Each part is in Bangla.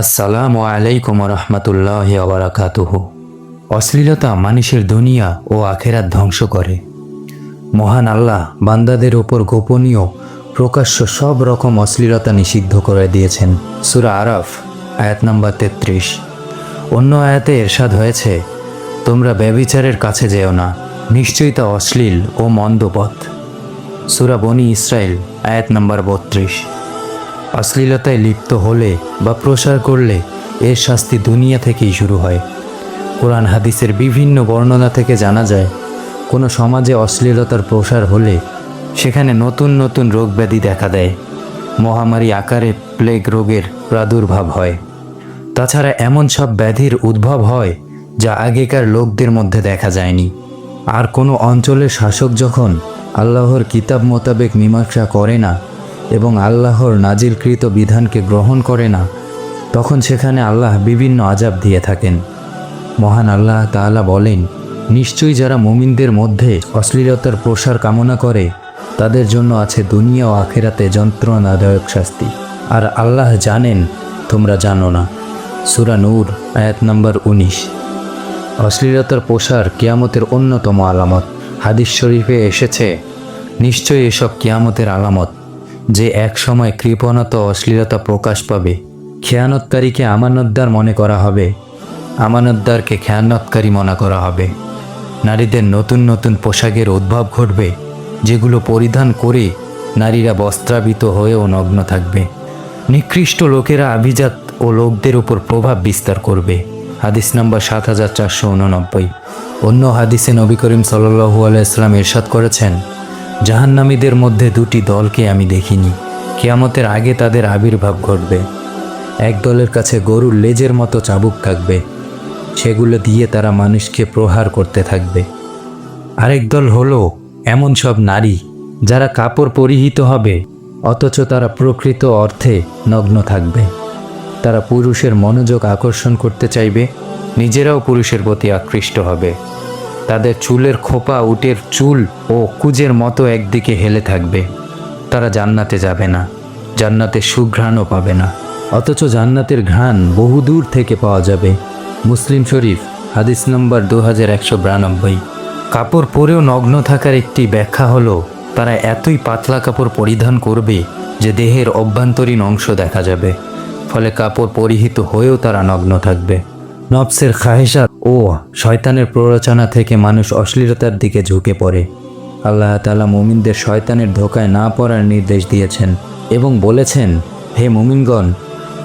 আসসালামু আলাইকুম রহমতুল্লাহ আবরাকাতুহ অশ্লীলতা মানুষের দুনিয়া ও আখেরাত ধ্বংস করে। মহান আল্লাহ বান্দাদের ওপর গোপনীয় প্রকাশ্য সব রকম অশ্লীলতা নিষিদ্ধ করে দিয়েছেন। সুরা আরাফ, আয়াত নাম্বার তেত্রিশ। অন্য আয়াতে এরশাদ হয়েছে, তোমরা ব্যবিচারের কাছে যেও না, নিশ্চয়ই তা অশ্লীল ও মন্দপথ সুরা বনি ইসরায়েল আয়াত নাম্বার বত্রিশ। অশ্লীলতায় লিপ্ত হলে বা প্রসার করলে এর শাস্তি দুনিয়া থেকেই শুরু হয়। কোরআন হাদিসের বিভিন্ন বর্ণনা থেকে জানা যায়, কোনো সমাজে অশ্লীলতার প্রসার হলে সেখানে নতুন নতুন রোগ ব্যাধি দেখা দেয়। মহামারী আকারে প্লেগ রোগের প্রাদুর্ভাব হয়। তাছাড়া এমন সব ব্যাধির উদ্ভব হয় যা আগেকার লোকদের মধ্যে দেখা যায়নি। আর কোনো অঞ্চলের শাসক যখন আল্লাহর কিতাব মোতাবেক মীমাংসা করে না এবং আল্লাহর নাজিলকৃত বিধানকে গ্রহণ করে না, তখন সেখানে আল্লাহ বিভিন্ন আজাব দিয়ে থাকেন। মহান আল্লাহ তাআলা বলেন, নিশ্চয়ই যারা মুমিনদের মধ্যে অশ্লীলতার প্রসার কামনা করে, তাদের জন্য আছে দুনিয়া ও আখেরাতে যন্ত্রণাদায়ক শাস্তি। আর আল্লাহ জানেন, তোমরা জানো না। সুরা নূর, আয়াত নম্বর উনিশ। অশ্লীলতার প্রসার কিয়ামতের অন্যতম আলামত। হাদিস শরীফে এসেছে, নিশ্চয়ই এসব কিয়ামতের আলামত যে এক সময় কৃপণত অশ্লীলতা প্রকাশ পাবে। খেয়ানতকারীকে আমানতদার মনে করা হবে। আমানতদারকে খেয়ানতকারী মনে করা হবে। নারীদের নতুন নতুন পোশাকের উদ্ভব ঘটবে, যেগুলো পরিধান করে নারীরা বস্ত্রাবৃত হয়েও নগ্ন থাকবে। নিকৃষ্ট লোকেরা আভিজাত ও লোকদের উপর প্রভাব বিস্তার করবে। হাদিস নাম্বার সাত হাজার চারশো উননব্বই। অন্য হাদিসে নবী করিম সাল্লু আলাইসলাম এরশাদ করেছেন জাহান্নামীদের মধ্যে দুটি দলকে আমি দেখিনি। কেয়ামতের আগে তাদের আবির্ভাব ঘটবে। এক দলের কাছে গরুর লেজের মতো চাবুক থাকবে। সেগুলো দিয়ে তারা মানুষকে প্রহার করতে থাকবে। আরেক দল হলো এমন সব নারী যারা কাপড় পরিহিত হবে, অথচ তারা প্রকৃত অর্থে নগ্ন থাকবে। তারা পুরুষের মনোযোগ আকর্ষণ করতে চাইবে, নিজেরাও পুরুষের প্রতি আকৃষ্ট হবে। তাদের চুলের খোপা, উটের চুল ও কুজের মতো একদিকে হেলে থাকবে। তারা জান্নাতে যাবে না, জান্নাতে সুঘ্রাণও পাবে না। অথচ জান্নাতের ঘ্রাণ বহুদূর থেকে পাওয়া যাবে। মুসলিম শরীফ, হাদিস নম্বর দু হাজার একশো বিরানব্বই। কাপড় পরেও নগ্ন থাকার একটি ব্যাখ্যা হলো, তারা এতই পাতলা কাপড় পরিধান করবে যে দেহের অভ্যন্তরীণ অংশ দেখা যাবে, ফলে কাপড় পরিহিত হয়েও তারা নগ্ন থাকবে। নবসের খাহেসাত ও শয়তানের প্ররোচনা থেকে মানুষ অশ্লীলতার দিকে ঝুঁকে পড়ে। আল্লাহ তালা মুমিনদের শয়তানের ধোকায় না পড়ার নির্দেশ দিয়েছেন এবং বলেছেন, হে মুমিনগণ,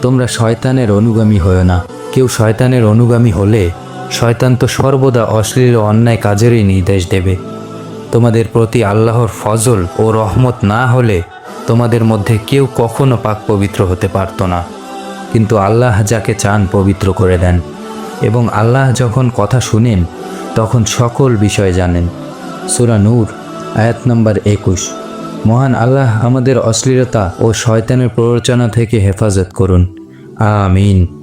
তোমরা শয়তানের অনুগামী হও না। কেউ শয়তানের অনুগামী হলে শয়তান তো সর্বদা অশ্লীল অন্যায় কাজেরই নির্দেশ দেবে। তোমাদের প্রতি আল্লাহর ফজল ও রহমত না হলে তোমাদের মধ্যে কেউ কখনো পাক পবিত্র হতে পারত না। কিন্তু আল্লাহ যাকে চান পবিত্র করে দেন। এবং আল্লাহ যখন কথা শুনেন, তখন সকল বিষয় জানেন। সুরা নূর, আয়াত নম্বর একুশ। মহান আল্লাহ আমাদের অশ্লীলতা ও শয়তানের প্ররোচনা থেকে হেফাজত করুন। আমিন।